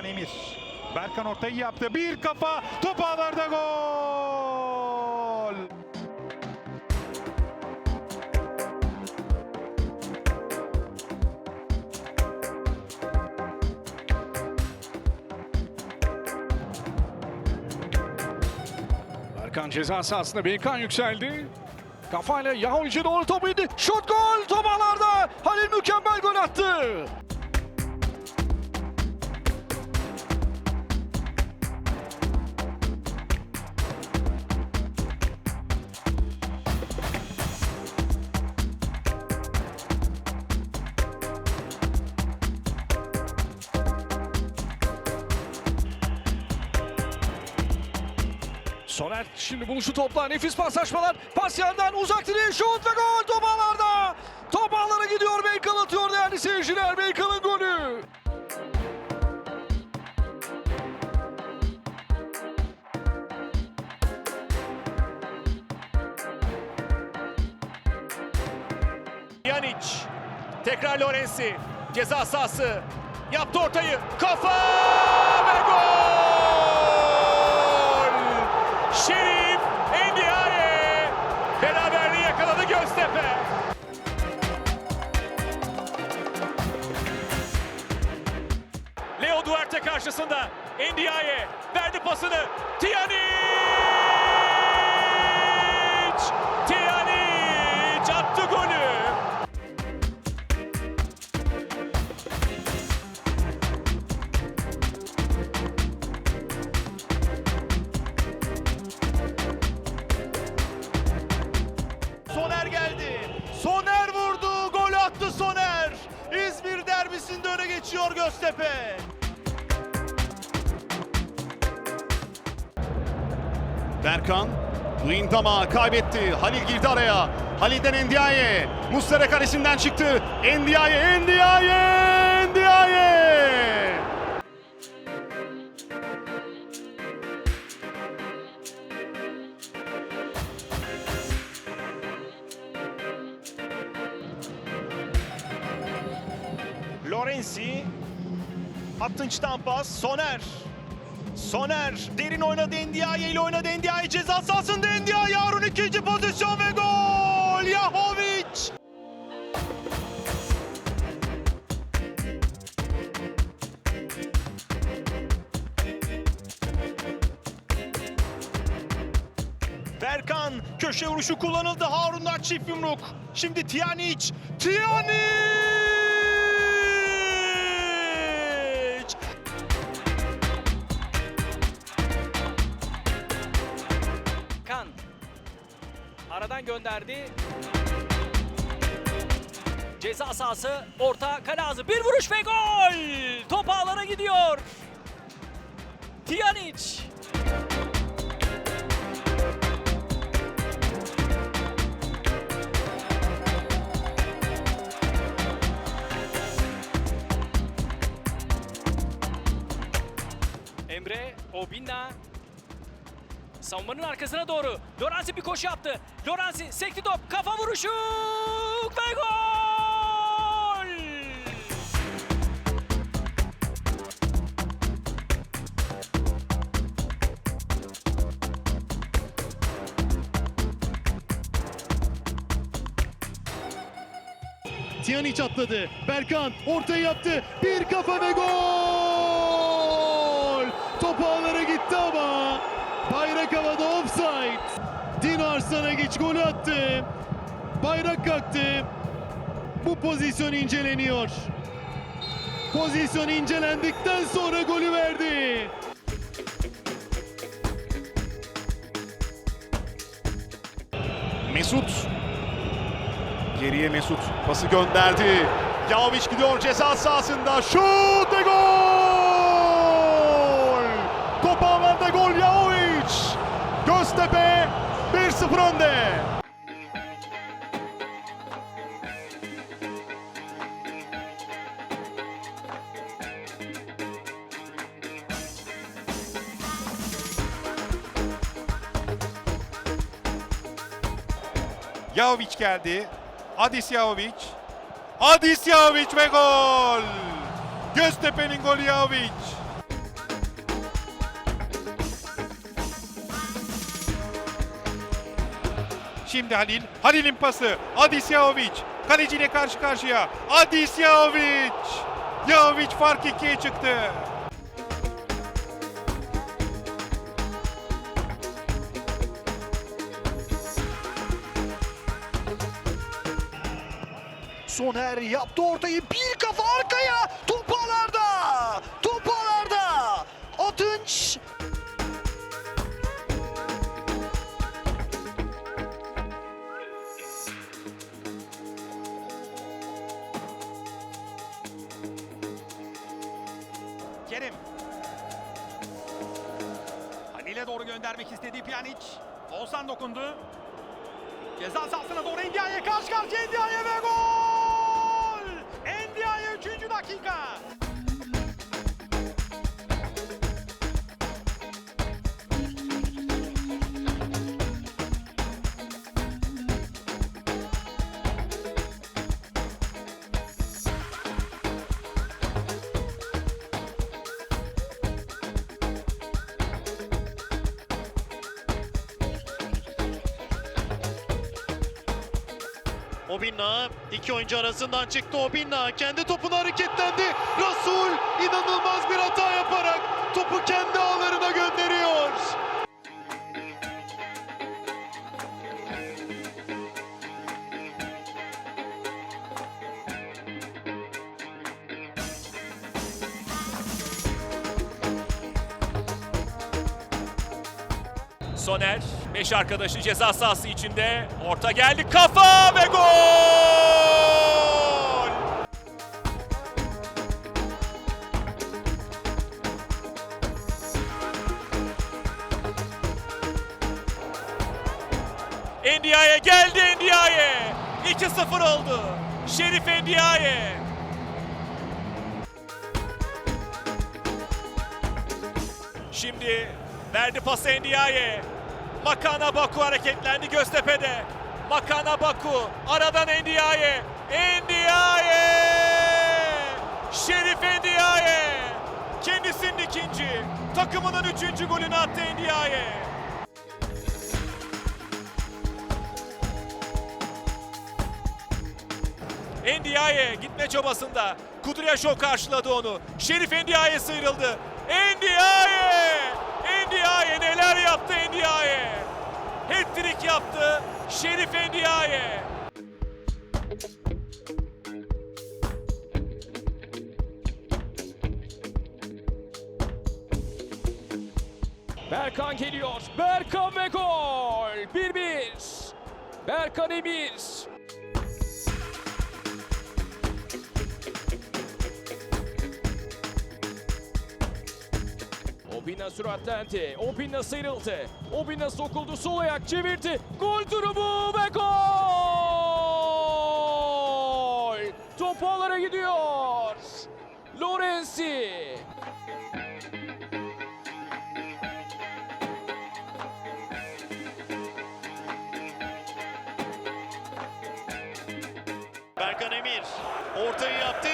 Berkan Emir. Berkan ortayı yaptı. Bir kafa. Top ağlarda gol. Berkan ceza sahasında Beykan yükseldi. Kafayla Yahoviç'e doğru topu indi. Şut gol top ağlarda. Halil mükemmel gol attı. Şimdi buluşu topla. Nefis paslaşmalar. Pas yerden uzak direğe şut ve gol top ağlarda. Top ağlara gidiyor. Beykan atıyor değerli seyirciler. Beykan'ın golü. Pjanic. Tekrar Lorenzi. Ceza sahası. Yaptı ortayı. Kafa ve gol! Şerif Endiaye. Beraberliği yakaladı Göztepe. Leo Duarte karşısında. Endiaye verdi pasını. Pjanic! Göztepe. Berkan Luindama kaybetti. Halil girdi araya. Halil'den Endiaye. Muslera kalesinden çıktı. Endiaye, Endiaye, Endiaye. Lorenzi Attınç'tan pas Soner. Soner derin oynadı Endiaye ile oynadı Endiaye ceza sahasında Endiaye Harun ikinci pozisyon ve gol! Yahovic! Berkan köşe vuruşu kullanıldı. Harun'dan çift yumruk. Şimdi Tiyanic Tiyanic gönderdi. Ceza sahası orta kale ağzı bir vuruş ve gol. Top ağlara gidiyor. Tijanic. Emre Obinna Savunmanın arkasına doğru. Lorenzi bir koşu yaptı. Lorenzi sekti top. Kafa vuruşu ve gol! Tiyanic atladı. Berkan ortayı yaptı. Bir kafa ve gol! Top ağlara gitti ama bayrak havada offside. Dino Arslanagıç golü attı. Bayrak kalktı. Bu pozisyon inceleniyor. Pozisyon incelendikten sonra golü verdi. Mesut Geriye Mesut pası gönderdi. Yahoviç gidiyor ceza sahasında. Şut ve gol! Top ağlarda gol Yahoviç. Göztepe 1-0 önde. Yahoviç geldi. Adis Yahoviç. Adis Yahoviç ve gol. Göztepe'nin golü Yahoviç. Şimdi Halil. Halil'in pası. Adis Yahovic. Kaleciyle karşı karşıya. Adis Yahovic. Yahovic fark ikiye çıktı. Soner yaptı ortayı bir kafa arkaya. Top göndermek istediği Pjanic. Oğuzhan dokundu. Ceza sahasına doğru Endia'ya karşı karşıya Endia'ya ve gol! Obinna iki oyuncu arasından çıktı Obinna kendi topuna hareketlendi. Rasul inanılmaz bir hata yaparak topu kendi ağlarına gönderiyor. Soner, 5 arkadaşı ceza sahası içinde. Orta geldi, kafa ve gol! Endiaye geldi Endiaye. 2-0 oldu. Şerif Endiaye. Şimdi verdi pası Endiaye. Makana Baku hareketlendi Göztepe'de. Makana Baku aradan Endiaye. Endiaye! Şerif Endiaye! Kendisinin ikinci, takımının üçüncü golünü attı Endiaye. Endiaye gitme çabasında. Kudryashov karşıladı onu. Şerif Endiaye sıyrıldı. Endiaye! Yaptı Endiaye? Hat-trick yaptı Şerif Endiaye. Berkan geliyor. Berkan ve gol. 1-1. Berkan Emir. Obina süratlendi. Obina sıyrıldı. Obina sokuldu. Sol ayak çevirdi. Gol durumu ve gol! Top ağlara gidiyor. Lorenzi. Berkan Emir ortayı yaptığı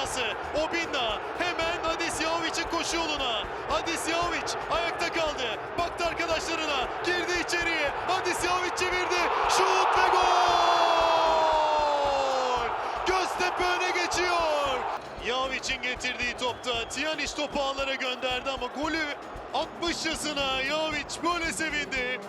şansı. Obinna hemen Adis Yahovic'in koşu yoluna. Adis Yahovic ayakta kaldı. Baktı arkadaşlarına. Girdi içeriye. Adis Yahovic çevirdi. Şut ve gol! Göztepe öne geçiyor. Yahovic'in getirdiği topta Tiyaniş topu ağlara gönderdi ama golü atmışçasına Yahovic böyle sevindi.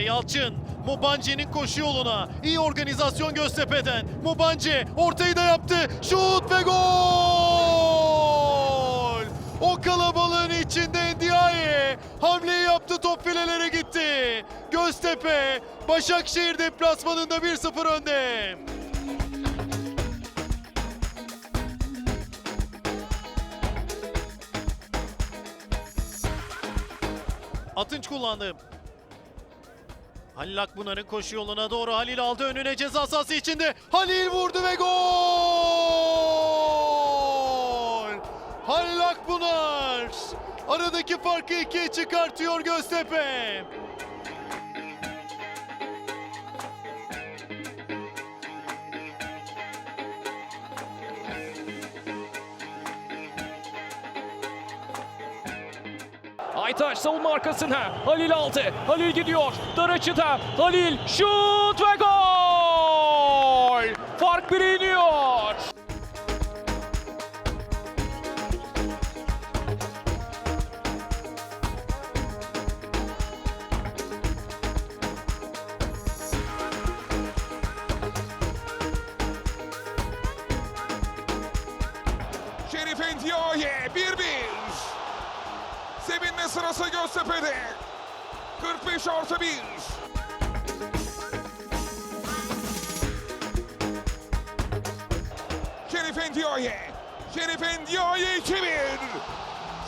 Yalçın, Mubanci'nin koşu yoluna. iyi organizasyon Göztepe'den. Mubanci ortayı da yaptı. Şut ve gol! O kalabalığın içinde Ndiaye hamleyi yaptı top filelere gitti. Göztepe Başakşehir deplasmanında 1-0 önde. Atınç kullandı. Halil Akpınar'ın koşu yoluna doğru Halil aldı önüne ceza sahası içinde. Halil vurdu ve gol! Halil Akpınar aradaki farkı ikiye çıkartıyor Göztepe. Aytaç savunma arkasına. Halil aldı. Halil gidiyor. Dar açıda. Halil şut ve gol! Fark bire iniyor. Şerif Endiaye 1-1. Sevinme sırası Göztepe'de. 45 artı 1. Şerif Endiaye. Şerif Endiaye 2-1.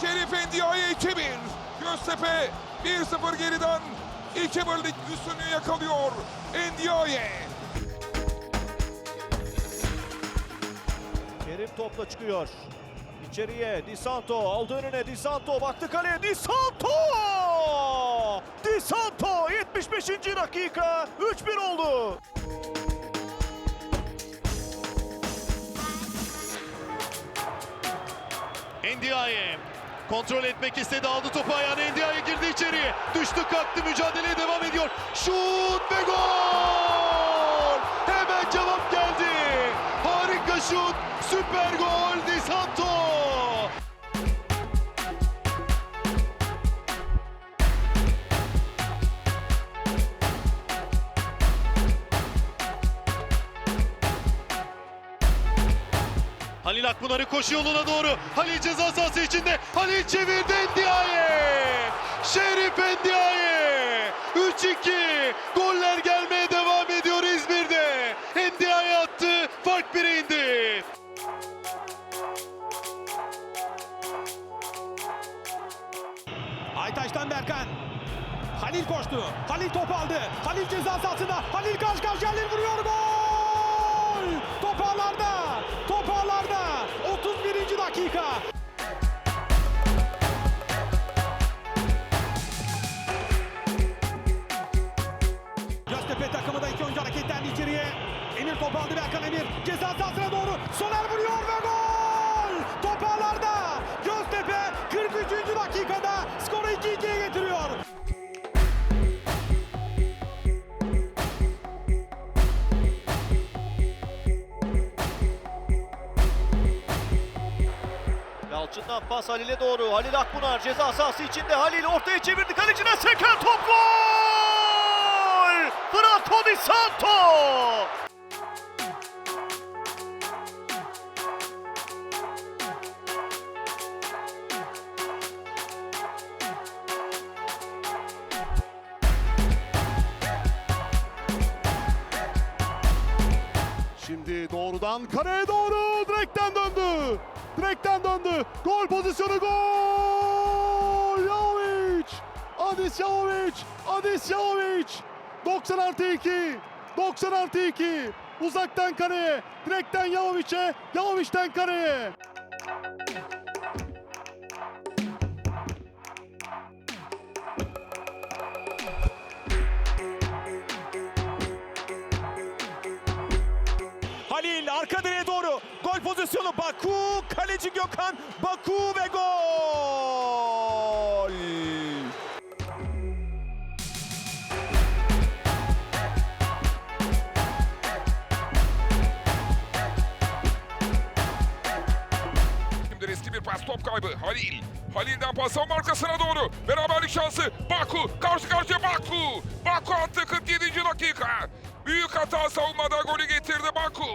Şerif Endiaye 2-1. Göztepe 1-0 geriden 2-1'lik üstünlüğü yakalıyor. Endiaye. Kerim topla çıkıyor. İçeriye Di Santo aldı önüne Di Santo baktı kaleye Di Santo! Di Santo 75. dakika 3-1 oldu. Ndiaye kontrol etmek istedi aldı topu ayağına Ndiaye girdi içeriye düştü kalktı mücadeleye devam ediyor şut ve gol şut süper gol Di Santo Halil Akpınar'ı koşu yoluna doğru. Halil ceza sahası içinde. Halil çevirdi Ndiaye. Şerif Ndiaye. 3-2. Goller gelmeye devam ediyor İzmir'de. Ndiaye attı. Fark bire indi. Aytaç'tan Berkan. Halil koştu. Halil topu aldı. Halil ceza sahasında. Halil karşı karşıya Halil vuruyor. Gol! Top ağlarda. Top ağlarda. 31. dakika. Göztepe takımı da iki oyuncu hareketlendi içeriye. Emir topu aldı Berkan Emir. Ceza sahasına doğru. Soner vuruyor ve gol! Yalçın'dan pas Halil'e doğru. Halil Akpınar ceza sahası içinde. Halil ortaya çevirdi. Kalecine seken top gol! Franco Di Santo! Şimdi doğrudan kareye doğru döndü. Gol pozisyonu gol! Jovic! Adis Jovic! Adis Jovic! 90 artı 2. 90 artı 2. Uzaktan kareye. Direkten Jovic'e. Jovic'ten kareye. Pozisyonu Baku. Kaleci Gökhan. Baku ve gol. Şimdi riskli bir pas top kaybı. Halil. Halil'den pas savunma arkasına doğru. Beraberlik şansı. Baku. Karşı karşıya Baku. Baku attı 47. dakika. Büyük hata savunmada golü getirdi Baku.